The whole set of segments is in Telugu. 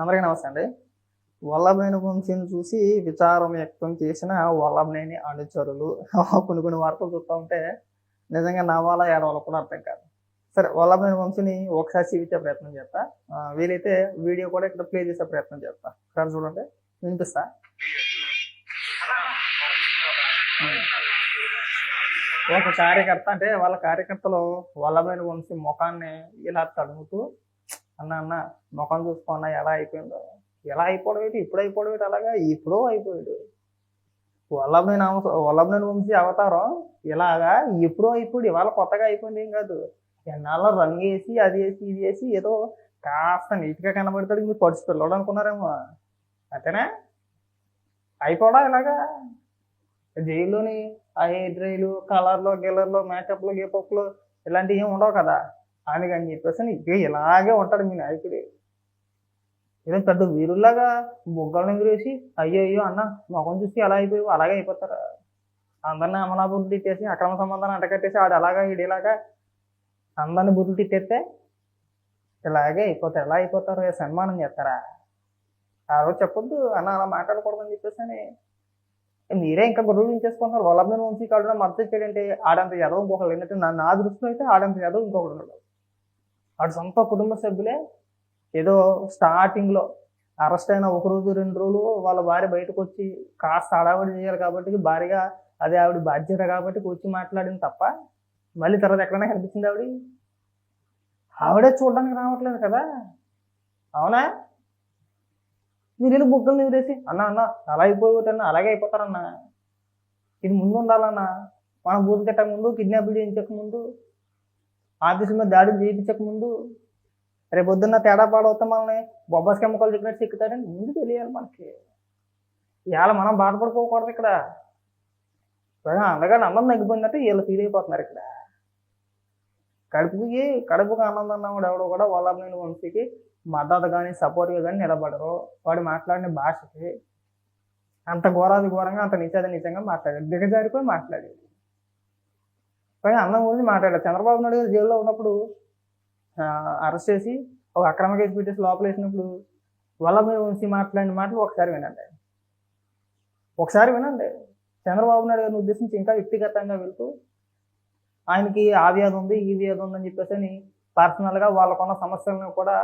అందరికీ నమస్తే అండి. వల్లభనేని వంశీని చూసి విచారం వ్యక్తం చేసిన వల్లభనేని అనుచరులు కొన్ని కొన్ని వార్తలు చూస్తూ ఉంటే నిజంగా నవ్వాలా ఏడవాలో కూడా అర్థం కాదు. సరే వల్లభైన వంశీని ఒకసారి చూపించే ప్రయత్నం చేస్తా. వీలైతే వీడియో కూడా ఇక్కడ ప్లే చేసే ప్రయత్నం చేస్తా. ఒకసారి చూడండి. వినిపిస్తా? ఒక కార్యకర్త అంటే వాళ్ళ కార్యకర్తలు వల్లభైన వంశీ ముఖాన్ని ఇలా తడుముతూ అన్న అన్న ముఖం చూసుకున్నా ఎలా అయిపోయిందో. ఎలా అయిపోవడం ఏంటి? ఇప్పుడు అయిపోవడం ఏంటి? అలాగా? ఇప్పుడో అయిపోయాడు. వల్లభనేని అంశ వల్లభనేని వంశీ అవతారం ఇలాగా ఎప్పుడో అయిపోయి ఇవాళ కొత్తగా అయిపోయింది ఏం కాదు. ఎన్నాళ్ళ రంగు వేసి అది వేసి ఇది వేసి ఏదో కాస్త నీట్గా కనబడతాడు మీరు పడిచి పిల్లడు అనుకున్నారేమో. అంతేనా? అయిపోడా ఇలాగా? జైల్లోని ఆ హెయిర్ డ్రైలు కలర్లో గిల్లర్లో మేకప్లు గేపప్లు ఇలాంటివి ఏమి ఉండవు కదా. అందుకని చెప్పేసి ఇక ఇలాగే ఉంటాడు మీ నాయకుడు. ఏదో పెద్ద వీరుల్లాగా బొగ్గలను ఎగురేసి అయ్యో అయ్యో అన్న మొఖం చూసి ఎలా అయిపోయావు అలాగే అయిపోతారు? అందరిని అమలాబుద్ధి తిట్టేసి అక్రమ సంబంధాన్ని అంటకట్టేసి ఆడు అలాగా ఈడు అందరిని బుద్ధులు తిట్టేస్తే ఇలాగే అయిపోతారు ఎలా అయిపోతారు సన్మానం చేస్తారా? ఆ రోజు చెప్పొద్దు అన్న అలా మాట్లాడకూడదని చెప్పేసి అని. మీరే ఇంకా గొడవలు ఉంచేసుకుంటున్నారు. వాళ్ళ ఉంచి కాడు మద్దతు చేయడంటే ఆడంత ఎదవ ఇంకొకరు ఏంటంటే నా నా దృష్టిలో అయితే ఆడంత ఎదవ ఇంకొకడు ఉండదు వాడు సొంత కుటుంబ సభ్యులే ఏదో స్టార్టింగ్లో అరెస్ట్ అయిన ఒక రోజు రెండు రోజులు వాళ్ళ భార్య బయటకు వచ్చి కాస్త హడావిడి చేయాలి కాబట్టి భార్యగా అదే ఆవిడ బాధ్యత కాబట్టి వచ్చి మాట్లాడింది తప్ప మళ్ళీ తర్వాత ఎక్కడైనా కనిపించింది ఆవిడ? ఆవిడే చూడడానికి రావట్లేదు కదా. అవునా? మీరు వెళ్ళి బుక్కలు నివరేసి అన్న అన్న అలా అయిపోతారన్న అలాగే అయిపోతారన్న. ఇది ముందు ఉండాలన్నా. మనం బూతు తిట్టక ముందు కిడ్నాప్ చేయించక ముందు ఆఫీసుల మీద దాడులు చేయించక ముందు రేపు పొద్దున్న తేడా పాడవుతా మనల్ని బొబ్బాస్ కెమికల్ చెప్పినట్టు ఎక్కుతారని ముందు తెలియాలి మనకి. ఇవాళ మనం బాధపడుకోకూడదు ఇక్కడ. అందగా అన్నం తగ్గిపోయిందంటే వీళ్ళు ఫీల్ అయిపోతున్నారు ఇక్కడ. కడుపుకి కడుపుకి ఆనందం అన్నవాడు ఎవడో కూడా వాళ్ళ నేను వంశీకి మద్దతు కానీ సపోర్ట్గా కానీ నిలబడరు. వాడు మాట్లాడిన భాషకి అంత ఘోరాది ఘోరంగా అంత నిత్యాది నిజంగా మాట్లాడాడు దిగజారిపోయి మాట్లాడేది. పైగా అన్నం గురించి మాట్లాడాడు చంద్రబాబు నాయుడు గారు జైల్లో ఉన్నప్పుడు అరెస్ట్ చేసి ఒక అక్రమ కేసు పెట్టేసి లోపల వేసినప్పుడు వాళ్ళ వంశీ మాట్లాడిన మాటలు ఒకసారి వినండి. ఒకసారి వినండి. చంద్రబాబు నాయుడు గారిని ఉద్దేశించి ఇంకా వ్యక్తిగతంగా వెళ్తూ ఆయనకి ఆ వ్యాధి ఉంది ఈ వ్యాధి ఉందని చెప్పేసి అని పర్సనల్గా వాళ్ళకున్న సమస్యలను కూడా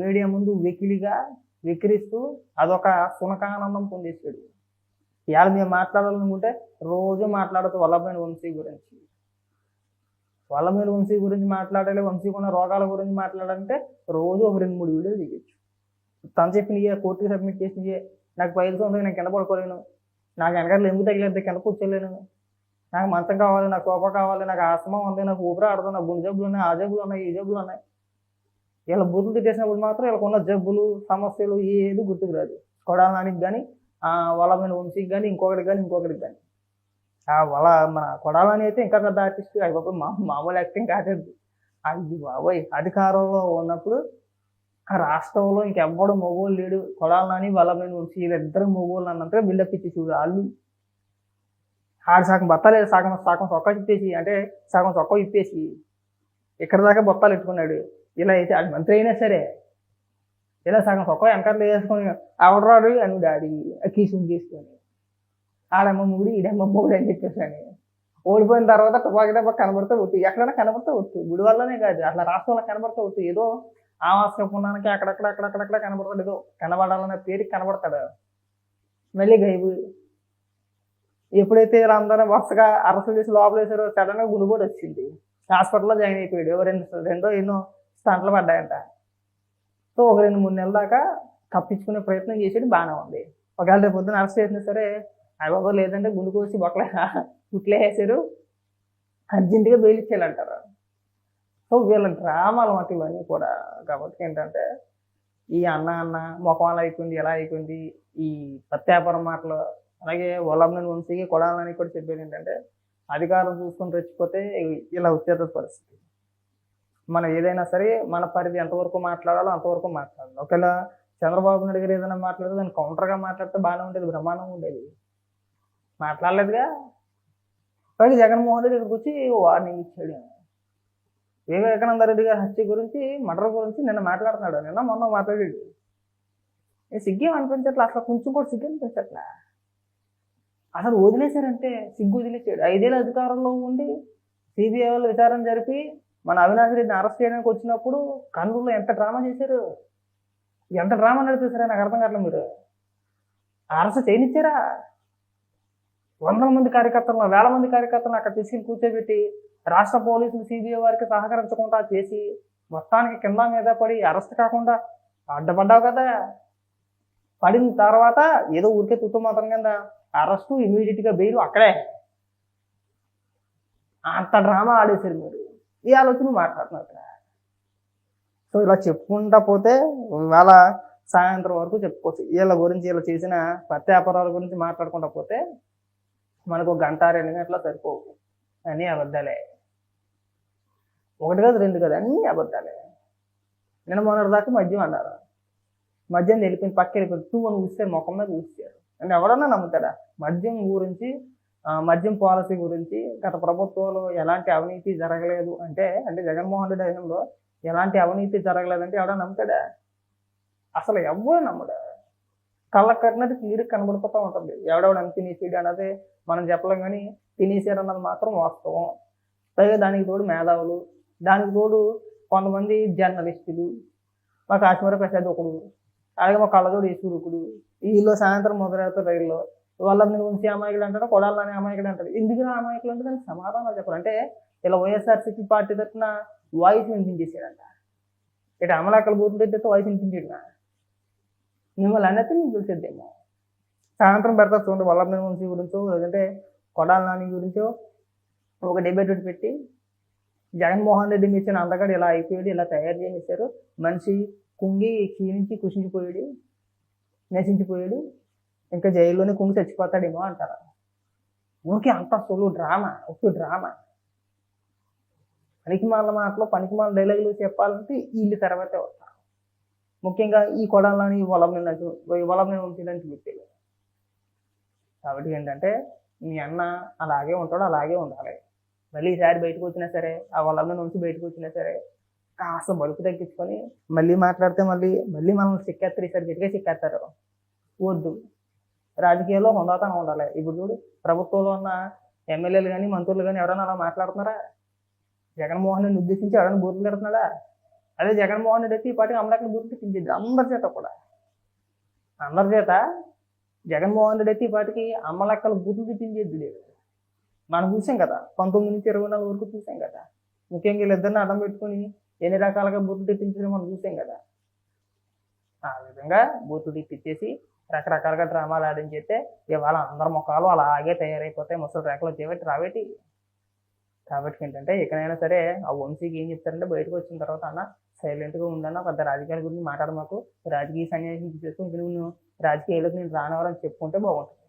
మీడియా ముందు వెకిలిగా విక్రిస్తూ అదొక సునకానందం పొందేసాడు ఇవాళ మేము మాట్లాడాలనుకుంటే రోజు మాట్లాడుతూ వల్లభమైన వంశీ గురించి. వల్లభమైన వంశీ గురించి మాట్లాడాలి వంశీకి ఉన్న రోగాల గురించి మాట్లాడాలంటే రోజు ఒక రెండు మూడు వీడియోలు దిగచ్చు తను చెప్పిన కోర్టుకి సబ్మిట్ చేసినవి నాకు ఫైల్స్ ఉంది నేను కింద పడుకోలేను. నాకు వెనకాల ఎందుకు తగిలేదు కింద కూర్చోలేను. నాకు మంచం కావాలి నాకు సోఫా కావాలి నాకు ఆసమం ఉంది నాకు ఊపిరి ఆడదు నాకు గుండె జబ్బులు ఉన్నాయి ఆ జబ్బులు ఉన్నాయి ఈ జబ్బులు ఉన్నాయి. వీళ్ళ బుద్ధులు తిట్టేసినప్పుడు మాత్రం వీళ్ళకు ఉన్న జబ్బులు సమస్యలు ఏది గుర్తుకు రాదు. కొడాలనానికి కానీ వాళ్ళ మీద వంశీకి కానీ ఇంకొకరికి కానీ ఇంకొకరికి కానీ వాళ్ళ మన కొడాలని అయితే ఇంకా పెద్ద ఆర్టిస్ట్ అయిపోయి మా మామూలు యాక్టింగ్ కాదండి. అది బాబోయ్ అధికారంలో ఉన్నప్పుడు ఆ రాష్ట్రంలో ఇంకెవ్వడు మొగోలు లేడు. కొడాలని వాళ్ళ మీద వంశీ వీళ్ళిద్దరు మొగోళ్ళు అన్నంతగా బిల్డప్ ఇచ్చి చూడు వాళ్ళు ఆడు సగం బత్తాలేదు సగం సగం చొక్కా ఇప్పేసి అంటే సగం చొక్క ఇప్పేసి ఇక్కడ దాకా బొత్తాలు పెట్టుకున్నాడు. ఇలా అయితే అది మంత్రి అయినా సరే ఇలా సగం సొక్క వెనకాల వేసుకొని ఆవిడరాడు అని డాడీ కీసుని తీసుకొని ఆడమ్మ మూడు ఈడమ్మ మూడు అని చెప్పేసాను అని. ఓడిపోయిన తర్వాత టుపాకి దెబ్బ కనబడితే ఒట్టు ఎక్కడైనా కనబడితే ఒట్టు. గుడి వల్లనే కాదు అట్లా రాష్ట్రంలో కనబడితే ఒట్టు. ఏదో ఆవాస పుణానికి అక్కడక్కడ అక్కడక్కడ కనబడతాడు ఏదో. కనబడాలనే పేరుకి కనబడతాడు. మళ్ళీ గైబు. ఎప్పుడైతే వీళ్ళందరూ వరుసగా అరెస్ట్ చేసి లోపల వేసారో సడన్గా గుడిపోటు వచ్చింది. హాస్పిటల్లో జాయిన్ అయిపోయాడు. రెండు రెండో ఎన్నో స్టంట్లు పడ్డాయంట. సో ఒక రెండు మూడు నెలల దాకా తప్పించుకునే ప్రయత్నం చేసేది బాగానే ఉంది. ఒకవేళ రేపు పొద్దున అరెస్ట్ చేసినా సరే అవి బాబా లేదంటే గుండు కోసి బొక్కలే కుట్లే వేసారు అర్జెంటుగా బెయిల్ ఇచ్చేయాలంటారు సో వీళ్ళ డ్రామాలు మాట ఇవన్నీ కూడా కాబట్టి ఏంటంటే ఈ అన్న అన్న ముఖం అలా అయిపోయింది ఎలా అయిపోయింది ఈ ప్రత్యాపరం మాటలు అలాగే వల్లభనేని వంశీకి కొడాలని కూడా చెప్పేది ఏంటంటే అధికారం చూసుకొని తెచ్చిపోతే ఇలా వచ్చేది పరిస్థితి. మనం ఏదైనా సరే మన పరిధి ఎంతవరకు మాట్లాడాలో అంతవరకు మాట్లాడాలి. ఒకవేళ చంద్రబాబు నాయుడు గారు ఏదైనా మాట్లాడితే దాన్ని కౌంటర్గా మాట్లాడితే బాగానే ఉండేది బ్రహ్మాండంగా ఉండేది. మాట్లాడలేదుగా. పైగా జగన్మోహన్ రెడ్డి ఇక్కడికి వచ్చి వార్నింగ్ ఇచ్చాడు. వివేకానంద రెడ్డి గారి హత్య గురించి మర్డర్ గురించి నిన్న మాట్లాడుతున్నాడు. నిన్న మొన్న మాట్లాడాడు. నేను సిగ్గేం అనిపించట్లా? అసలు కొంచెం కూడా సిగ్గు అనిపించట్లా? అసలు వదిలేశారంటే సిగ్గు వదిలేసాడు ఐదేళ్ళ అధికారంలో ఉండి సిబిఐ వాళ్ళు విచారణ జరిపి మన అవినాష్ రెడ్డిని అరెస్ట్ చేయడానికి వచ్చినప్పుడు కర్నూలులో ఎంత డ్రామా చేశారు? ఎంత డ్రామా నడిపేశారా నాకు అర్థం కావట్లేదు మీరు. అరెస్ట్ చేయనిచ్చారా? వందల మంది కార్యకర్తలను వేల మంది కార్యకర్తలను అక్కడ తీసుకెళ్ళి కూర్చోబెట్టి రాష్ట్ర పోలీసులు సిబిఐ వారికి సహకరించకుండా చేసి మొత్తానికి కింద మీద పడి అరెస్ట్ కాకుండా అడ్డపడ్డావు కదా. పడిన తర్వాత ఏదో ఊరికే తుత్తు మాత్రం కింద అరెస్టు ఇమీడియట్గా బెయిల్ అక్కడే. అంత డ్రామా ఆడేశారు మీరు. ఈ ఆలోచన మాట్లాడుతున్నారు. సో ఇలా చెప్పుకుంటా పోతే ఇవాళ సాయంత్రం వరకు చెప్పుకోవచ్చు. వీళ్ళ గురించి వీళ్ళు చేసిన ప్రత్యాపరాల గురించి మాట్లాడుకుంటా పోతే మనకు ఒక గంట రెండు గంటల సరిపోవు. అన్నీ అబద్ధాలే. ఒకటి కాదు రెండు కాదు అన్నీ అబద్ధాలే. నిన్న మొన్నటి దాకా మద్యం అన్నారు. మద్యం వెళ్ళిపోయింది పక్క వెళ్ళిపోయింది టూ అని ఊసారు ముఖం మీద ఊసారు అంటే ఎవడన్నా నమ్ముతాడా మద్యం గురించి మద్యం పాలసీ గురించి గత ప్రభుత్వంలో ఎలాంటి అవినీతి జరగలేదు అంటే అంటే జగన్మోహన్ రెడ్డి హయాంలో ఎలాంటి అవినీతి జరగలేదంటే ఎవడన్నా నమ్ముతాడా? అసలు ఎవ్వరు నమ్మడు. కళ్ళ కట్టినట్టు క్లియర్ కనబడిపోతూ ఉంటుంది. ఎవడెవడు అని తినేసాడు అన్నది మనం చెప్పలేం కానీ తినేసాడు అన్నది మాత్రం వాస్తవం. పైగా దానికి తోడు మేధావులు దానికి తోడు కొంతమంది జర్నలిస్టులు మా కాశ్మీర ప్రసాద్ ఒకడు అలాగే మా కళ్ళతోడు ఈశ్వరుకుడు వీళ్ళు సాయంత్రం మొదలెడతారు రైల్లో. వాళ్ళని ఉంచి అమాయకులు అంటారు కొడాలని అమాయకులు అంటారు. ఎందుకు అమాయకులు అంటే దానికి సమాధానాలు చెప్పరు. అంటే ఇలా వైఎస్ఆర్సీపీ పార్టీ తరఫున వాయిస్ వినిపించేసాడంట ఇటు అమలాకల బూతులు తిట్టితే వాయిస్ వినిపించాడు మిమ్మల్ని అన్నట్టు మీకు తెలిసేద్దేమో సాయంత్రం పెడతా చూడండి వల్లభ వంశీ గురించో లేదంటే కొడాల నాని గురించో ఒక డిబేట్ పెట్టి జగన్మోహన్ రెడ్డి ఇచ్చిన అందగాడు ఇలా అయిపోయాడు ఇలా తయారు చేసేసారు మనిషి కుంగి క్షీణించి కుషించిపోయాడు నశించిపోయాడు ఇంకా జైల్లోనే కుంగి చచ్చిపోతాడేమో అంటారు. ఊరికే అంత సొలు డ్రామా ఒక డ్రామా. పనికిమాల మాటలు పనికిమాల డైలాగులు చెప్పాలంటే వీళ్ళు తర్వాతే వస్తారు. ముఖ్యంగా ఈ కొడాలని వలభని వలభని ఉంటుందని చెప్పేది కాబట్టి ఏంటంటే మీ అన్న అలాగే ఉంటాడు అలాగే ఉండాలి. మళ్ళీ ఈసారి బయటకు వచ్చినా సరే ఆ వలభ నుంచి బయటకు వచ్చినా సరే కాస్త బలుపు తగ్గించుకొని మళ్ళీ మాట్లాడితే మళ్ళీ మళ్ళీ మనం చిక్కేస్తారు ఈసారి గట్టిగా చిక్కేస్తారు. వద్దు. రాజకీయాల్లో హుందాతనం ఉండాలి. ఇప్పుడు చూడు ప్రభుత్వంలో ఉన్న ఎమ్మెల్యేలు కానీ మంత్రులు కానీ ఎవరైనా అలా మాట్లాడుతున్నారా? జగన్మోహన్ రెడ్డిని ఉద్దేశించి ఎవరైనా బూతులు పెడుతున్నాడా అదే జగన్మోహన్ రెడ్డి అయితే ఈ పార్టీ అమరాకని బూతులు అందరి చేత కూడా. అందరి చేత జగన్మోహన్ రెడ్డి అయితే ఈ పార్టీకి అమ్మలక్కల బూతులు లేదు. మనం చూసాం కదా పంతొమ్మిది నుంచి ఇరవై నాలుగు వరకు చూసాం కదా. ముఖ్యంగా వీళ్ళిద్దరిని అడ్డం పెట్టుకొని ఎన్ని రకాలుగా బూతులు మనం చూసాం కదా. ఆ విధంగా బూతులు తిప్పించేసి రకరకాలుగా డ్రామాలు ఆడించేస్తే ఇవాళ అందరి ముఖాలు అలాగే తయారైపోతాయి ముసలి రేఖలు వచ్చేవి రావేటి. కాబట్టి ఏంటంటే ఎక్కడైనా సరే ఆ వంశీకి ఏం చెప్తారంటే బయటకు వచ్చిన తర్వాత అన్న సైలెంట్గా ఉండన్న పెద్ద రాజకీయాల గురించి మాట్లాడమాకు రాజకీయ సన్యాసం చేసుకుని నువ్వు రాజకీయాలకు నేను రానవరని చెప్పుకుంటే బాగుంటుంది.